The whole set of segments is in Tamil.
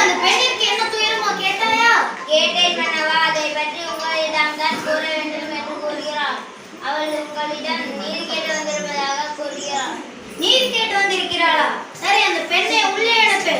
அந்த பெண்ணிற்கு என்ன துயரமோ கேட்டாயா? அதை பற்றி உங்களிடம் தான் கூற வேண்டும் என்று கூறுகிறார் அவள் உங்களிடம் நீர் கேட்டு வந்திருப்பதாக கூறுகிறார் நீர் கேட்டு வந்திருக்கிறாளா? சரி அந்த பெண்ணை உள்ளே அனுப்பு.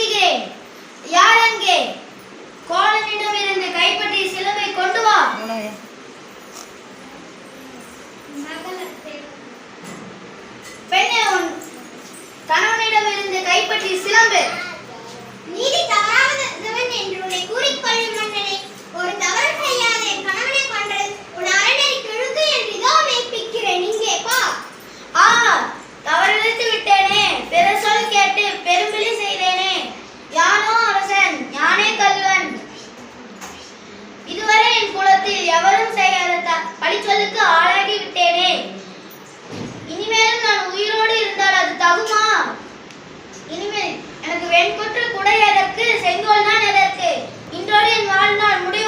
நடத்துகிறேன் யார் அங்கே? கோலனிடமிருந்து கைப்பற்றி சிலுவை கொண்டு வா. வாழ்நாள் முடிய